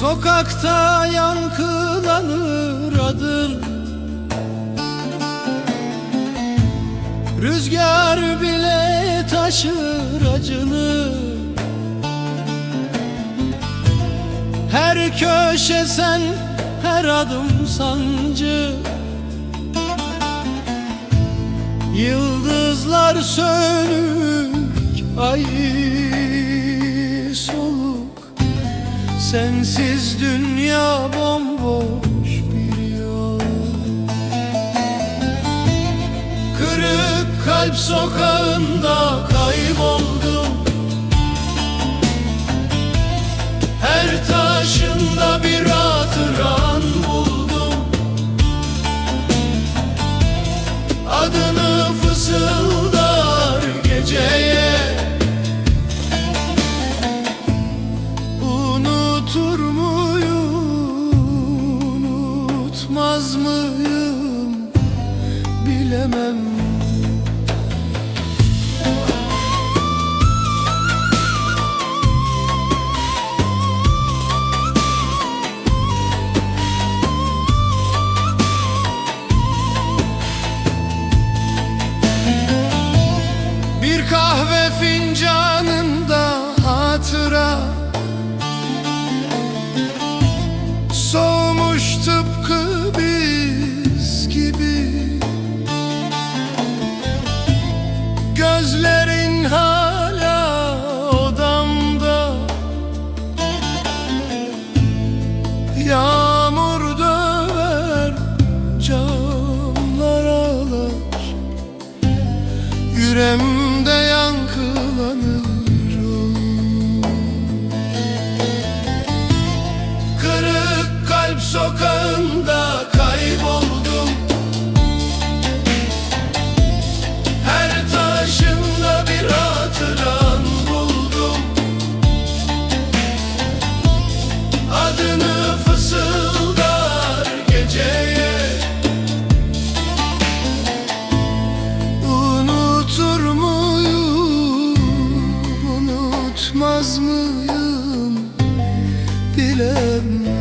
Sokakta yankılanır adın. Rüzgar bile taşır acını. Her köşe sen, her adım sancı. Yıldızlar sönük, ay soluk Sensiz dünya bomboş bir yol. Kırık kalp sokağında kayboldum unutmaz mıyım? Bilemem. Bir kahve fincanında hatıra. Soğumuş Yüreğimde yankılanır. Kırık kalp sokağında Yaşayamaz bilemem.